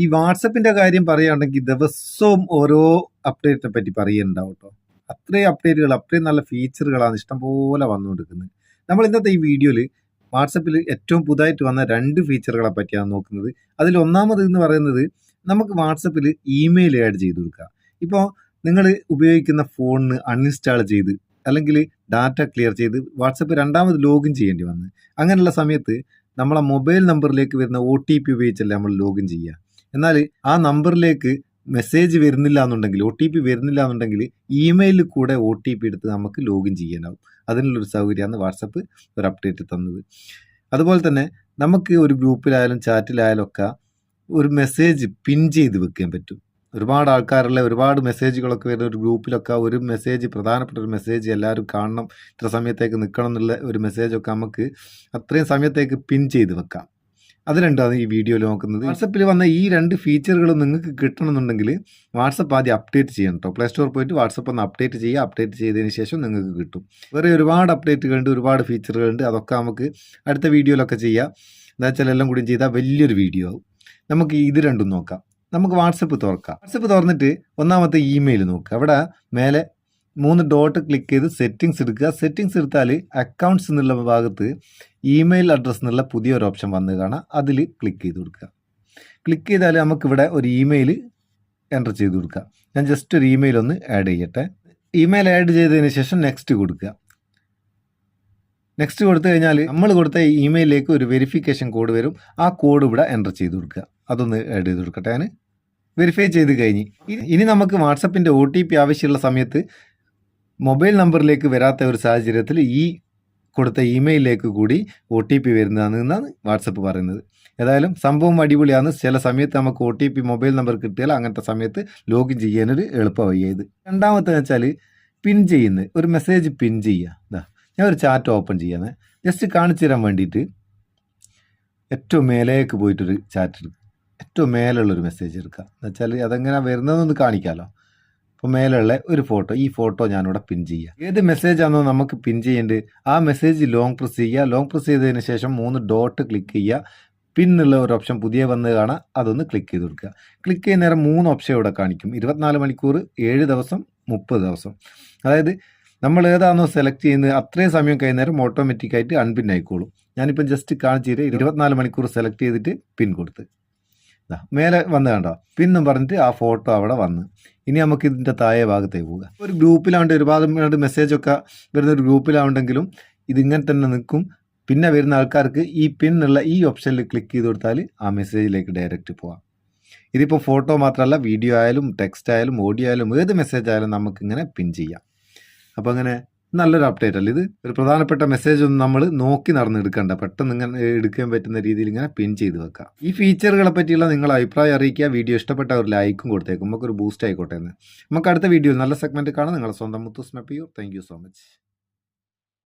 ഈ വാട്സപ്പിന്റെ കാര്യം പറയുകയാണെങ്കിൽ ദിവസവും ഓരോ അപ്ഡേറ്റിനെ പറ്റി പറയുന്നുണ്ടാവും കേട്ടോ. അത്രയും അപ്ഡേറ്റുകൾ അത്രയും നല്ല ഫീച്ചറുകളാണ് ഇഷ്ടംപോലെ വന്നുകൊണ്ടിരിക്കുന്നത്. നമ്മൾ ഇന്നത്തെ ഈ വീഡിയോയിൽ വാട്സപ്പിൽ ഏറ്റവും പുതുതായിട്ട് വന്ന രണ്ട് ഫീച്ചറുകളെ പറ്റിയാണ് നോക്കുന്നത്. അതിൽ ഒന്നാമത് എന്ന് പറയുന്നത് നമുക്ക് വാട്സപ്പിൽ ഇമെയിൽ ആഡ് ചെയ്ത് കൊടുക്കുക ഇപ്പോൾ നിങ്ങൾ ഉപയോഗിക്കുന്ന ഫോണിന് അൺഇൻസ്റ്റാൾ ചെയ്ത് അല്ലെങ്കിൽ ഡാറ്റ ക്ലിയർ ചെയ്ത് വാട്സപ്പ് രണ്ടാമത് ലോഗിൻ ചെയ്യേണ്ടി വന്ന്. അങ്ങനെയുള്ള സമയത്ത് നമ്മളെ മൊബൈൽ നമ്പറിലേക്ക് വരുന്ന ഒ ടി പി ഉപയോഗിച്ചല്ലേ നമ്മൾ ലോഗിൻ ചെയ്യുക. എന്നാൽ ആ നമ്പറിലേക്ക് മെസ്സേജ് വരുന്നില്ല എന്നുണ്ടെങ്കിൽ ഒ ടി പി വരുന്നില്ല എന്നുണ്ടെങ്കിൽ ഇമെയിലിൽ കൂടെ ഒ ടി പി എടുത്ത് നമുക്ക് ലോഗിൻ ചെയ്യാനാവും. അതിനുള്ളൊരു സൗകര്യമാണ് വാട്സപ്പ് ഒരു അപ്ഡേറ്റ് തന്നത്. അതുപോലെ തന്നെ നമുക്ക് ഒരു ഗ്രൂപ്പിലായാലും ചാറ്റിലായാലും ഒക്കെ ഒരു മെസ്സേജ് പിൻ ചെയ്ത് വെക്കാൻ പറ്റും. ഒരുപാട് ആൾക്കാരുള്ള ഒരുപാട് മെസ്സേജുകളൊക്കെ വരുന്ന ഒരു ഗ്രൂപ്പിലൊക്കെ ഒരു മെസ്സേജ് പ്രധാനപ്പെട്ട ഒരു മെസ്സേജ് എല്ലാവരും കാണണം ഇത്ര സമയത്തേക്ക് നിൽക്കണം എന്നുള്ള ഒരു മെസ്സേജൊക്കെ നമുക്ക് അത്രയും സമയത്തേക്ക് പിൻ ചെയ്ത് വെക്കാം. അത് രണ്ടാണ് ഈ വീഡിയോയിൽ നോക്കുന്നത്? വാട്സപ്പിൽ വന്ന ഈ രണ്ട് ഫീച്ചറുകൾ നിങ്ങൾക്ക് കിട്ടണമെന്നുണ്ടെങ്കിൽ വാട്സപ്പ് ആദ്യം അപ്ഡേറ്റ് ചെയ്യണം കേട്ടോ പ്ലേ സ്റ്റോർ പോയിട്ട് വാട്സപ്പ് ഒന്ന് അപ്ഡേറ്റ് ചെയ്യുക. അപ്ഡേറ്റ് ചെയ്തതിന് ശേഷം നിങ്ങൾക്ക് കിട്ടും. വേറെ ഒരുപാട് അപ്ഡേറ്റുകളുണ്ട് ഒരുപാട് ഫീച്ചറുകളുണ്ട് അതൊക്കെ നമുക്ക് അടുത്ത വീഡിയോയിലൊക്കെ ചെയ്യാം. എന്താ വെച്ചാൽ എല്ലാം കൂടി ചെയ്താൽ വലിയൊരു വീഡിയോ ആവും. നമുക്ക് ഇത് രണ്ടും നോക്കാം. നമുക്ക് വാട്സപ്പ് തുറക്കാം. വാട്സപ്പ് തുറന്നിട്ട് ഒന്നാമത്തെ ഇമെയിൽ നോക്കുക. അവിടെ മേലെ മൂന്ന് ഡോട്ട് ക്ലിക്ക് ചെയ്ത് സെറ്റിങ്സ് എടുക്കുക. സെറ്റിങ്സ് എടുത്താൽ അക്കൗണ്ട്സ് എന്നുള്ള ഭാഗത്ത് ഇമെയിൽ അഡ്രസ്സ് എന്നുള്ള പുതിയൊരു ഓപ്ഷൻ വന്നു കാണാം. അതിൽ ക്ലിക്ക് ചെയ്ത് കൊടുക്കുക. ക്ലിക്ക് ചെയ്താൽ നമുക്കിവിടെ ഒരു ഇമെയിൽ എന്റർ ചെയ്ത് കൊടുക്കുക ഞാൻ ജസ്റ്റ് ഒരു ഇമെയിൽ ഒന്ന് ആഡ് ചെയ്യട്ടെ. ഇമെയിൽ ആഡ് ചെയ്തതിന് ശേഷം നെക്സ്റ്റ് കൊടുക്കുക. നെക്സ്റ്റ് കൊടുത്തു കഴിഞ്ഞാൽ നമ്മൾ കൊടുത്ത ഇമെയിലിലേക്ക് ഒരു വെരിഫിക്കേഷൻ കോഡ് വരും. ആ കോഡ് ഇവിടെ എന്റർ ചെയ്ത് കൊടുക്കുക. അതൊന്ന് ആഡ് ചെയ്ത് കൊടുക്കട്ടെ ഞാൻ വെരിഫൈ ചെയ്ത് കഴിഞ്ഞ്. ഇനി- നമുക്ക് വാട്സപ്പിന്റെ ഒ ടി പി ആവശ്യമുള്ള സമയത്ത് മൊബൈൽ നമ്പറിലേക്ക് വരാത്ത ഒരു സാഹചര്യത്തിൽ ഈ കൊടുത്ത ഇമെയിലിലേക്ക് കൂടി ഒ ടി പി വരുന്നതാണ് എന്നാണ് വാട്സപ്പ് പറയുന്നത്. ഏതായാലും സംഭവം അടിപൊളിയാണ്. ചില സമയത്ത് നമുക്ക് O T P mobile number കിട്ടിയാൽ അങ്ങനത്തെ സമയത്ത് ലോഗിൻ ചെയ്യാനൊരു എളുപ്പമായി ഇത് രണ്ടാമത്തെ വെച്ചാൽ പിൻ ചെയ്യുന്നത്. ഒരു മെസ്സേജ് പിൻ ചെയ്യുക. ഇതാ ഞാൻ ഒരു ചാറ്റ് ഓപ്പൺ ചെയ്യാന്ന് ജസ്റ്റ് കാണിച്ചു തരാൻ വേണ്ടിയിട്ട് ഏറ്റവും മേലേക്ക് പോയിട്ടൊരു ചാറ്റ് എടുക്കുക. ഏറ്റവും മേലുള്ളൊരു മെസ്സേജ് എടുക്കുക. എന്ന് വെച്ചാൽ അതെങ്ങനെ വരുന്നതെന്നൊന്ന് കാണിക്കാമല്ലോ അപ്പോൾ മേലുള്ള ഒരു ഫോട്ടോ ഈ ഫോട്ടോ ഞാനിവിടെ പിൻ ചെയ്യുക ഏത് മെസ്സേജ് ആണോ നമുക്ക് പിൻ ചെയ്യേണ്ടത് ആ മെസ്സേജ് ലോങ് പ്രസ് ചെയ്യുക. ലോങ് പ്രസ് ചെയ്തതിന് ശേഷം മൂന്ന് ഡോട്ട് ക്ലിക്ക് ചെയ്യുക. പിന്നുള്ള ഒരു ഓപ്ഷൻ പുതിയ വന്ന് കാണാം. അതൊന്ന് ക്ലിക്ക് ചെയ്ത് കൊടുക്കുക. ക്ലിക്ക് ചെയ്യുന്ന നേരം മൂന്ന് ഓപ്ഷൻ ഇവിടെ കാണിക്കും. ഇരുപത്തിനാല് മണിക്കൂർ ഏഴ് ദിവസം മുപ്പത് ദിവസം. അതായത് നമ്മൾ ഏതാണോ സെലക്ട് ചെയ്യുന്നത് അത്രയും സമയം കഴിയുന്നേരം ഓട്ടോമാറ്റിക്കായിട്ട് അൺപിൻ ആയിക്കോളും. ഞാനിപ്പം ജസ്റ്റ് കാണിച്ചു തരാം. ഇരുപത്തിനാല് മണിക്കൂർ സെലക്ട് ചെയ്തിട്ട് പിൻ കൊടുത്ത്. മേലെ വന്ന് കണ്ടോ? പിന്നും പറഞ്ഞിട്ട് ആ ഫോട്ടോ അവിടെ വന്ന്. ഇനി നമുക്ക് ഇതിന്റെ താഴെ ഭാഗത്തേക്ക് പോവുക. ഒരു ഗ്രൂപ്പിലാണ്ട് ഒരുപാട് മെസ്സേജൊക്കെ വരുന്ന ഒരു ഗ്രൂപ്പിലാവുണ്ടെങ്കിലും ഇതിങ്ങനെ തന്നെ നിൽക്കും. പിന്നെ വരുന്ന ആൾക്കാർക്ക് ഈ പിൻ എന്നുള്ള ഈ ഓപ്ഷനിൽ ക്ലിക്ക് ചെയ്ത് കൊടുത്താൽ ആ മെസ്സേജിലേക്ക് ഡയറക്റ്റ് പോവാം. ഇതിപ്പോൾ ഫോട്ടോ മാത്രമല്ല വീഡിയോ ആയാലും ടെക്സ്റ്റ് ആയാലും ഓഡിയോ ആയാലും ഏത് മെസ്സേജ് ആയാലും നമുക്കിങ്ങനെ പിൻ ചെയ്യാം. അപ്പോൾ അങ്ങനെ നല്ലൊരു അപ്ഡേറ്റ് അല്ലേ? ഇത് ഒരു പ്രധാനപ്പെട്ട മെസ്സേജ് ഒന്നും നമ്മൾ നോക്കി നടന്നെടുക്കണ്ട. പെട്ടെന്ന് ഇങ്ങനെ എടുക്കാൻ പറ്റുന്ന രീതിയിൽ ഇങ്ങനെ പിൻ ചെയ്ത് വെക്കാം. ഈ ഫീച്ചറുകളെ പറ്റിയുള്ള നിങ്ങളുടെ അഭിപ്രായം അറിയിക്കുക. വീഡിയോ ഇഷ്ടപ്പെട്ട ഒരു ലൈക്കും കൊടുത്തേക്കും. നമുക്കൊരു ബൂസ്റ്റ് ആയിക്കോട്ടെ എന്ന്. നമുക്ക് അടുത്ത വീഡിയോ നല്ല സെഗ്മെന്റ് കാണാം. നിങ്ങളുടെ സ്വന്തം മുത്തുസ്മപ്പിയോ താങ്ക് സോ മച്ച്